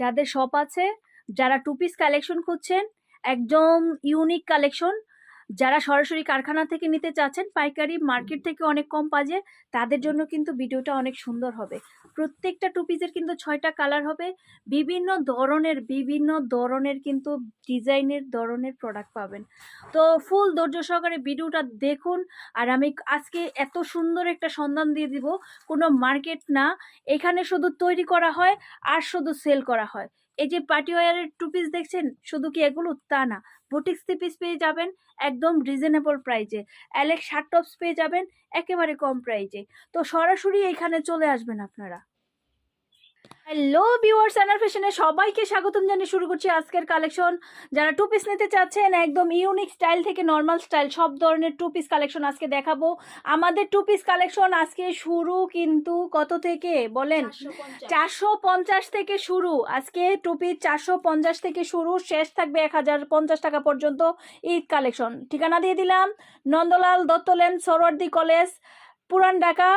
যাদের শপ আছে যারা টু পিস কালেকশন খুঁজছেন একদম ইউনিক কালেকশন যারা সরাসরি কারখানা থেকে নিতে চাচ্ছেন পাইকারি মার্কেট থেকে অনেক কম বাজে তাদের জন্য কিন্তু ভিডিওটা অনেক সুন্দর হবে। প্রত্যেকটা টু পিসের কিন্তু ছয়টা কালার হবে। বিভিন্ন ধরনের বিভিন্ন ধরনের কিন্তু ডিজাইনের ধরনের প্রোডাক্ট পাবেন। তো ফুল ধৈর্য সহকারে ভিডিওটা দেখুন। আর আমি আজকে এত সুন্দর একটা সন্ধান দিয়ে দিব কোনো মার্কেট না। এখানে শুধু তৈরি করা হয় আর শুধু সেল করা হয়। এই যে পার্টি ওয়ারের টু পিস দেখছেন শুধু কি এগুলো? তা না। বুটিক্স থ্রি পিস পেয়ে যাবেন একদম রিজনেবল প্রাইজে অ্যালেক্স শার্ট টপস পেয়ে যাবেন একেবারে কম প্রাইজে তো সরাসরি এখানে চলে আসবেন আপনারা। হ্যালো ভিউয়ার্স অ্যানার ফ্যাশনে সবাইকে স্বাগতম জানিয়ে শুরু করছি আজকের কালেকশন যারা টু পিস নিতে চাচ্ছেন একদম ইউনিক স্টাইল থেকে নর্মাল স্টাইল সব ধরনের টু পিস কালেকশন আজকে দেখাবো। আমাদের টু পিস কালেকশন আজকে শুরু কিন্তু কত থেকে? বলেন চারশো পঞ্চাশ। থেকে শুরু। আজকে টু পিস চারশো পঞ্চাশ থেকে শুরু শেষ থাকবে এক হাজার পঞ্চাশ টাকা পর্যন্ত ঈদ কালেকশন ঠিকানা দিয়ে দিলাম নন্দলাল দত্তলেন সরোয়ার্দি কলেজ। পুরান ঢাকা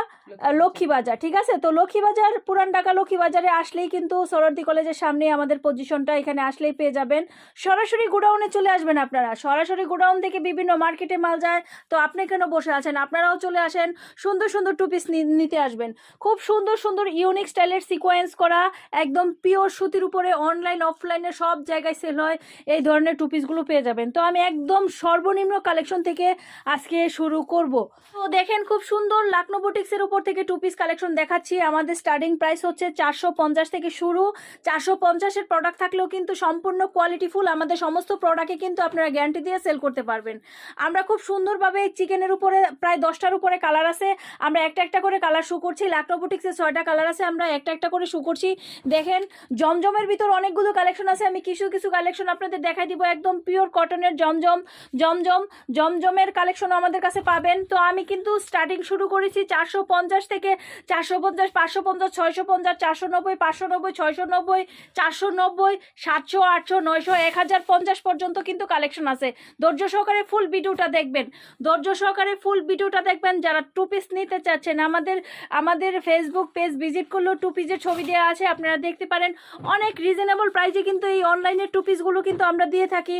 লক্ষ্মীবাজার। ঠিক আছে? তো লক্ষ্মীবাজার পুরান ঢাকা লক্ষ্মীবাজারে আসলেই কিন্তু সরোয়ার্দি কলেজের সামনে আমাদের পজিশনটা এখানে আসলেই পেয়ে যাবেন। সরাসরি গোডাউনে চলে আসবেন আপনারা। সরাসরি গোডাউন থেকে বিভিন্ন মার্কেটে মাল যায়। তো আপনি কেন বসে আছেন? আপনারাও চলে আসেন। সুন্দর সুন্দর টু পিস নিতে আসবেন। খুব সুন্দর সুন্দর ইউনিক স্টাইলের সিকোয়েন্স করা একদম পিওর সুতির উপরে অনলাইন অফলাইনে সব জায়গায় সেল হয়। এই ধরনের টু পিসগুলো পেয়ে যাবেন। তো আমি একদম সর্বনিম্ন কালেকশন থেকে আজকে শুরু করব। তো দেখেন খুব সুন্দর লাকনো বুটিক্সের উপর থেকে টু পিস কালেকশন দেখাচ্ছি। আমাদের স্টার্টিং প্রাইস হচ্ছে চারশো পঞ্চাশ থেকে শুরু। চারশো পঞ্চাশের প্রোডাক্ট থাকলেও কিন্তু সম্পূর্ণ কোয়ালিটিফুল আমাদের সমস্ত প্রোডাক্টে কিন্তু আপনারা গ্যারান্টি দিয়ে সেল করতে পারবেন। আমরা খুব সুন্দরভাবে চিকেনের উপরে প্রায় দশটার উপরে কালার আছে। আমরা একটা একটা করে কালার শু করছি। লাকনো বুটিক্সের ছয়টা কালার আছে। আমরা একটা একটা করে শু করছি। দেখেন, জমজমের ভিতর অনেকগুলো কালেকশন আছে। আমি কিছু কিছু কালেকশন আপনাদের দেখাই দিব। একদম পিওর কটনের জমজম জমজম, জমজমের কালেকশনও আমাদের কাছে পাবেন। তো আমি কিন্তু স্টার্টিং শুরু করেছি চারশো পঞ্চাশ থেকে চারশো পঞ্চাশ, পাঁচশো পঞ্চাশ, ছয়শো পঞ্চাশ, চারশো নব্বই, পাঁচশো নব্বই, ছয়শো নব্বই, চারশো নব্বই, সাতশো, আটশো, নয়শো, এক হাজার পঞ্চাশ পর্যন্ত কিন্তু কালেকশন আছে। ধৈর্য সহকারে ফুল ভিডিওটা দেখবেন। ধৈর্য সহকারে ফুল ভিডিওটা দেখবেন। যারা টু পিস নিতে চাচ্ছেন, আমাদের আমাদের ফেসবুক পেজ ভিজিট করলেও টু পিসের ছবি দেওয়া আছে। আপনারা দেখতে পারেন, অনেক রিজনেবল প্রাইসে কিন্তু এই অনলাইনের টু পিসগুলো কিন্তু আমরা দিয়ে থাকি।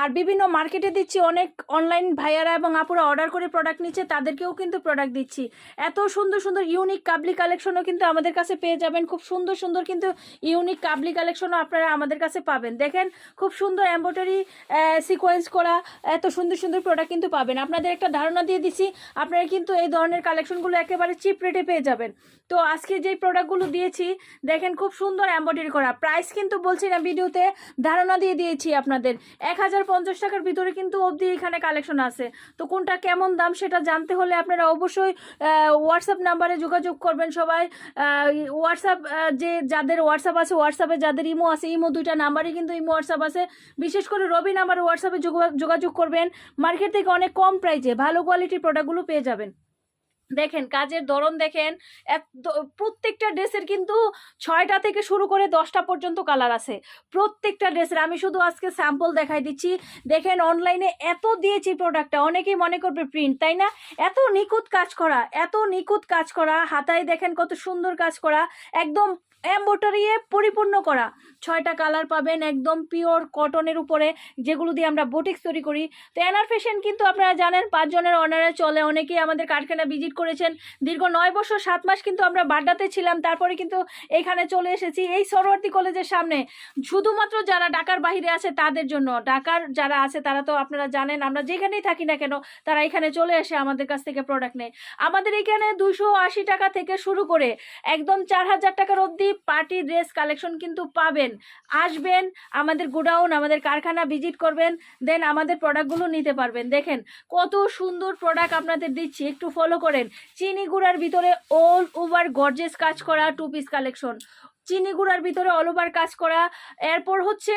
আর বিভিন্ন মার্কেটে দিচ্ছি, অনেক অনলাইন ভাইয়ারা এবং আপুরা অর্ডার করে প্রোডাক্ট নিচ্ছে, তাদেরকেও কিন্তু প্রোডাক্ট দিচ্ছি। এত সুন্দর সুন্দর ইউনিক কাবলি কালেকশনও কিন্তু আমাদের কাছে পেয়ে যাবেন। খুব সুন্দর সুন্দর কিন্তু ইউনিক কাবলি কালেকশনও আপনারা আমাদের কাছে পাবেন। দেখেন, খুব সুন্দর এম্ব্রয়ডারি সিকোয়েন্স করা এত সুন্দর সুন্দর প্রোডাক্ট কিন্তু পাবেন। আপনাদের একটা ধারণা দিয়ে দিচ্ছি আপনারা কিন্তু এই ধরনের কালেকশনগুলো একেবারে চিপ রেটে পেয়ে যাবেন। তো আজকে যেই প্রোডাক্টগুলো দিয়েছি, দেখেন খুব সুন্দর এম্ব্রয়ডারি করা। প্রাইস কিন্তু বলছি না ভিডিওতে, ধারণা দিয়ে দিয়েছি আপনাদের। এক হাজার পঞ্চাশ টাকার ভিতরে কিন্তু অবধি এখানে কালেকশন আছে। তো কোনটা কেমন দাম সেটা জানতে হলে আপনারা অবশ্যই হোয়াটসঅ্যাপ নাম্বারে যোগাযোগ করবেন সবাই। হোয়াটসঅ্যাপ যে যাদের হোয়াটসঅ্যাপ আছে হোয়াটসঅ্যাপে যাদের ইমো আছে, ইমো দুইটা নাম্বারই কিন্তু ইমো হোয়াটসঅ্যাপ আছে। বিশেষ করে রবি নাম্বারে হোয়াটসঅ্যাপে যোগাযোগ করবেন। মার্কেট থেকে অনেক কম প্রাইসে ভালো কোয়ালিটির প্রোডাক্টগুলো পেয়ে যাবেন। দেখেন, কাজের ধরন দেখেন প্রত্যেকটা ড্রেসের কিন্তু ছয়টা থেকে শুরু করে দশটা পর্যন্ত কালার আছে। প্রত্যেকটা ড্রেসের, আমি শুধু আজকে স্যাম্পল দেখাই দিচ্ছি। দেখেন অনলাইনে এত দিয়েছি প্রোডাক্টটা অনেকেই মনে করবে প্রিন্ট তাই না? এত নিখুঁত কাজ করা, এত নিখুঁত কাজ করা, হাতায় দেখেন কত সুন্দর কাজ করা, একদম এম্বোটারিয়ে পরিপূর্ণ করা। ছয়টা কালার পাবেন একদম পিওর কটনের উপরে, যেগুলো দিয়ে আমরা বুটিক্স তৈরি করি। তো এনার ফ্যাশন কিন্তু আপনারা জানেন, পাঁচজনের অনারে চলে। অনেকেই আমাদের কারখানা ভিজিট করেছেন। দীর্ঘ নয় বছর, সাত মাস কিন্তু আমরা বাড্ডাতে ছিলাম। তারপরে কিন্তু এখানে চলে এসেছি, এই সরোয়ার্দী কলেজের সামনে। শুধুমাত্র যারা ঢাকার বাইরে আছে, তাদের জন্য। ঢাকার যারা আছে, তারা তো আপনারা জানেন, আমরা যেখানেই থাকি না কেন, তারা এখানে চলে এসে আমাদের কাছ থেকে প্রোডাক্ট নেয়। আমাদের এখানে দুশো টাকা থেকে শুরু করে, একদম চার হাজার টাকার অবধি পার্টি ড্রেস কালেকশন কিন্তু পাবেন। আসবেন, আমাদের গোডাউন, আমাদের কারখানা ভিজিট করবেন দেন আমাদের প্রোডাক্টগুলো নিতে পারবেন। দেখেন, কত সুন্দর প্রোডাক্ট আপনাদের দিচ্ছি, একটু ফলো করেন। চিনি গুঁড়ার ভিতরে অল ওভার গর্জেস কাজ করা টু পিস কালেকশন চিনি গুঁড়ার ভিতরে অল ওভার কাজ করা। এরপর হচ্ছে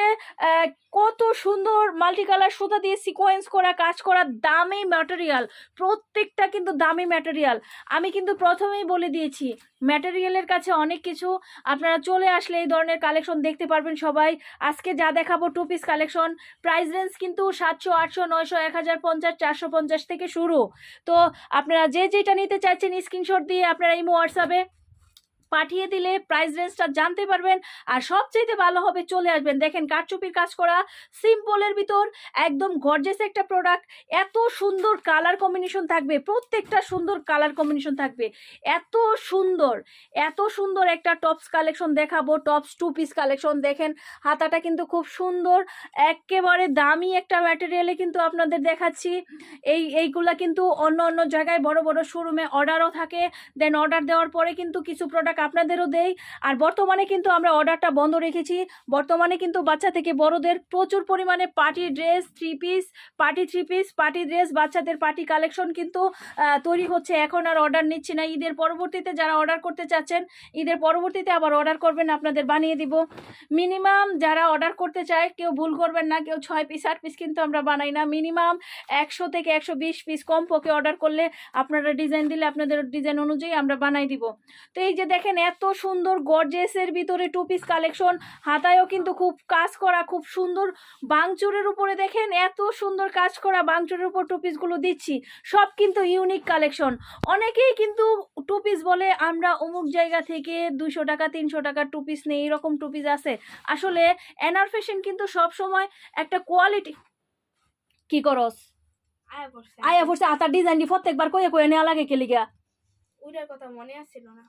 কত সুন্দর মাল্টি কালার সুতা দিয়ে সিকোয়েন্স করা, কাজ করা, দামি ম্যাটেরিয়াল প্রত্যেকটা কিন্তু দামি ম্যাটেরিয়াল আমি কিন্তু প্রথমেই বলে দিয়েছি ম্যাটেরিয়ালের কাছে অনেক কিছু। আপনারা চলে আসলে এই ধরনের কালেকশন দেখতে পারবেন সবাই। আজকে যা দেখাবো two piece collection price range কিন্তু সাতশো, আটশো, নয়শো, এক হাজার পঞ্চাশ, চারশো পঞ্চাশ থেকে শুরু। তো আপনারা যে যেটা নিতে চাচ্ছেন স্ক্রিনশট দিয়ে আপনারা এই হোয়াটসঅ্যাপে পাঠিয়ে দিলে প্রাইস রেঞ্জটা জানতে পারবেন। আর সবচেয়ে ভালো হবে চলে আসবেন। দেখেন কারচুপির কাজ করা সিম্পলের ভিতর একদম গর্জেস একটা প্রোডাক্ট এত সুন্দর কালার কম্বিনেশন থাকবে, প্রত্যেকটা সুন্দর কালার কম্বিনেশন থাকবে। এত সুন্দর এত সুন্দর একটা টপস কালেকশন দেখাবো টপস টু পিস কালেকশন দেখেন হাতাটা কিন্তু খুব সুন্দর, একেবারে দামি একটা ম্যাটেরিয়ালে কিন্তু আপনাদের দেখাচ্ছি। এই, এইগুলা কিন্তু অন্য অন্য জায়গায় বড় বড় শোরুমে অর্ডারও থাকে। দেন অর্ডার দেওয়ার পরে কিন্তু কিছু প্রোডাক্ট আপনাদেরও দেই। আর বর্তমানে কিন্তু আমরা অর্ডারটা বন্ধ রেখেছি। বর্তমানে কিন্তু বাচ্চা থেকে বড়দের প্রচুর পরিমাণে party dress three piece party three piece party dress বাচ্চাদের পার্টি কালেকশন কিন্তু তৈরি হচ্ছে। এখন আর অর্ডার নিচ্ছি না। ঈদের পরবর্তীতে যারা অর্ডার করতে চাচ্ছেন, ঈদের পরবর্তীতে আবার অর্ডার করবেন, আপনাদের বানিয়ে দিব। মিনিমাম যারা অর্ডার করতে চায়, কেউ ভুল করবেন না, কেউ ছয় পিস আট পিস কিন্তু আমরা বানাই না। মিনিমাম একশো থেকে একশো বিশ পিস কম পকে অর্ডার করলে আপনারা ডিজাইন দিলে আপনাদের ডিজাইন অনুযায়ী আমরা বানাই দিব। তো এই যে দেখেন এত সুন্দর গর্জেসের ভিতরে টু পিস কালেকশন হাতায়ও কিন্তু খুব কাজ করা খুব সুন্দর। বাংচুরের উপরে দেখেন এত সুন্দর কাজ করা বাংচুরের উপর টু পিসগুলো দিচ্ছি। সব কিন্তু ইউনিক কালেকশন অনেকেই কিন্তু টু পিস বলে আমরা অমুক জায়গা থেকে দুশো টাকা তিনশো টাকার টু পিস নেই এরকম টু পিস আছে। আসলে এনআর ফ্যাশন কিন্তু সব সময় একটা কোয়ালিটি কি করস? আয়া পড়ছে। আতার ডিজাইন প্রত্যেকবার কয়ে কয়ে নেওয়া লাগে কেলিগা ওইটার কথা মনে আসছিল না।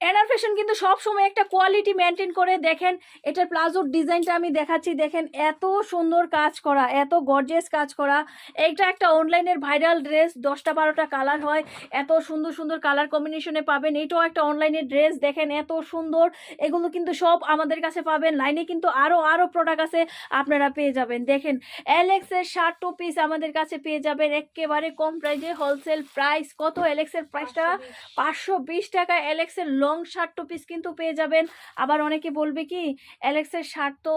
এনার ফ্যাশন কিন্তু সব সময় একটা কোয়ালিটি মেনটেন করে দেখেন এটার প্লাজোর ডিজাইনটা আমি দেখাচ্ছি দেখেন এত সুন্দর কাজ করা এত গর্জেস কাজ করা। এইটা একটা অনলাইনের ভাইরাল ড্রেস দশটা বারোটা কালার হয় এত সুন্দর সুন্দর কালার কম্বিনেশনে পাবেন। এইটাও একটা অনলাইনের ড্রেস দেখেন এত সুন্দর এগুলো কিন্তু সব আমাদের কাছে পাবেন। লাইনে কিন্তু আরও আরও প্রোডাক্ট আছে আপনারা পেয়ে যাবেন। দেখেন এলেক্সের শার্ট টু পিস আমাদের কাছে পেয়ে যাবেন একেবারে কম প্রাইসে হোলসেল প্রাইস কত এলেক্সের প্রাইসটা পাঁচশো বিশ। টাকা অ্যালেক্সের লং শার্ট টু পিস কিন্তু পেয়ে যাবেন। আবার অনেকে বলবে কি অ্যালেক্সের শার্ট তো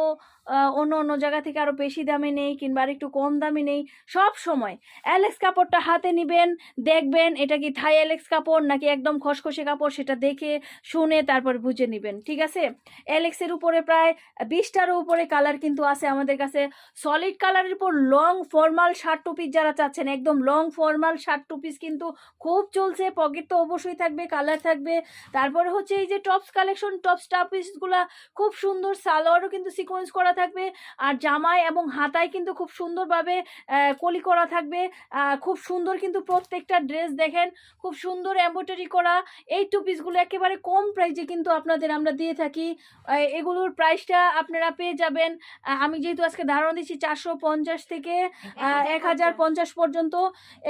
অন্য অন্য জায়গা থেকে আরও বেশি দামে নেই কিংবা আর একটু কম দামে নেই। সব সময় অ্যালেক্স কাপড়টা হাতে নেবেন, দেখবেন এটা কি থাই অ্যালেক্স কাপড় নাকি একদম খসখসে কাপড় সেটা দেখে, শুনে তারপর বুঝে নেবেন, ঠিক আছে? অ্যালেক্সের উপরে প্রায় বিশটারও উপরে কালার কিন্তু আছে আমাদের কাছে। সলিড কালারের উপর long formal shirt two piece যারা চাচ্ছেন, একদম long formal shirt two piece কিন্তু খুব চলছে। পকেট তো অবশ্যই থাকবে কালার থাকবে। তারপরে হচ্ছে এই যে টপস কালেকশন টপস টাপিসগুলা খুব সুন্দর সালোয়ারও কিন্তু সিকোয়েন্স করা থাকবে আর জামায় এবং হাতায় কিন্তু খুব সুন্দরভাবে কলি করা থাকবে। খুব সুন্দর কিন্তু প্রত্যেকটা ড্রেস দেখেন খুব সুন্দর এম্ব্রয়ডারি করা। এই টু পিসগুলো একেবারে কম প্রাইসে কিন্তু আপনাদের আমরা দিয়ে থাকি। এগুলোর প্রাইসটা আপনারা পেয়ে যাবেন। আমি যেহেতু আজকে ধারণা দিচ্ছি চারশো পঞ্চাশ থেকে এক হাজার পঞ্চাশ। পর্যন্ত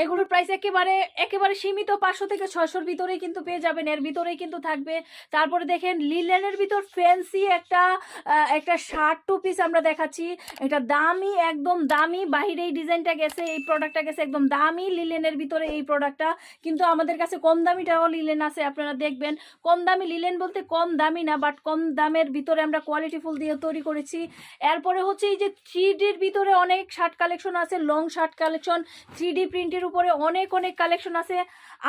এগুলোর প্রাইস একেবারে একেবারে সীমিত পাঁচশো থেকে ছশোর ভিতরেই কিন্তু পেয়ে যাবেন। এর ভিতরেই কিন্তু থাকবে তারপরে দেখেন লিলেনের ভিতর ফ্যান্সি একটা একটা শার্ট টু পিস আমরা দেখাচ্ছি। এটা দামি, একদম দামি। বাহিরে এই ডিজাইনটা গেছে, এই প্রোডাক্টটা গেছে, একদম দামি লিলেনের ভিতরে এই প্রোডাক্টটা কিন্তু আমাদের কাছে কম দামিটাও লিলেন আছে, আপনারা দেখবেন। কম দামি লিলেন বলতে কম দামি না বাট কম দামের ভিতরে আমরা কোয়ালিটি ফুল দিয়ে তৈরি করেছি। এরপরে হচ্ছে এই যে থ্রি ডির ভিতরে অনেক শার্ট কালেকশন আছে long shirt collection three D প্রিন্টের উপরে অনেক অনেক কালেকশন আছে।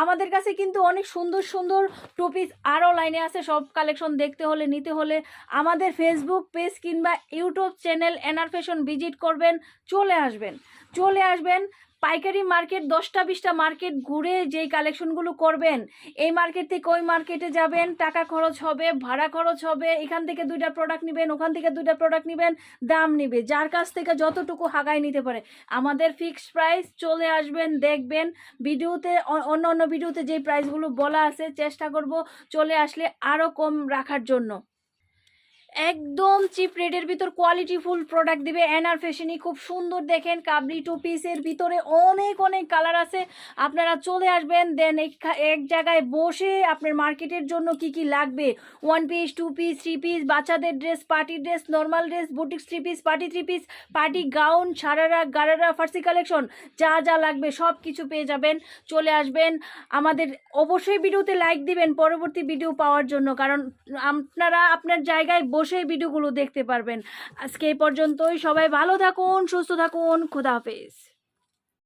আমাদের কাছে কিন্তু অনেক সুন্দর সুন্দর টু পিস আরও লাইনে আছে, সব কালেকশন দেখতে হলে, নিতে হলে আমাদের ফেসবুক পেজ কিংবা ইউটিউব চ্যানেল এনার ফ্যাশন ভিজিট করবেন, চলে আসবেন। চলে আসবেন পাইকারি মার্কেট, দশটা বিশটা মার্কেট ঘুরে যেই কালেকশনগুলো করবেন, এই মার্কেট থেকে ওই মার্কেটে যাবেন, টাকা খরচ হবে, ভাড়া খরচ হবে, এখান থেকে দুইটা প্রোডাক্ট নেবেন, ওখান থেকে দুইটা প্রোডাক্ট নেবেন, দাম নিবে, যার কাছ থেকে যতটুকু হাগায় নিতে পারে। আমাদের ফিক্সড প্রাইস চলে আসবেন, দেখবেন, ভিডিওতে অন্য অন্য ভিডিওতে যেই প্রাইসগুলো বলা আছে, চেষ্টা করব চলে আসলে আরও কম রাখার জন্য। একদম চিপ রেটের ভিতর কোয়ালিটি ফুল প্রোডাক্ট দিবে এনআর ফ্যাশনই খুব সুন্দর দেখেন, কাবলি টু পিসের ভিতরে অনেক অনেক কালার আছে। আপনারা চলে আসবেন দেন এক জায়গায় বসে আপনার মার্কেটের জন্য কি কি লাগবে? One piece two piece three piece বাচ্চাদের dress party dress normal dress boutiques three piece party three piece party gown sharara gharara, farshi collection যা যা লাগবে সব কিছু পেয়ে যাবেন। চলে আসবেন। আমাদের অবশ্যই ভিডিওতে লাইক দিবেন, পরবর্তী ভিডিও পাওয়ার জন্য। কারণ, আপনারা আপনার জায়গায় বসে ভিডিওগুলো দেখতে পারবেন। আজকে এই পর্যন্তই। সবাই ভালো থাকুন সুস্থ থাকুন। খুদা হাফেজ।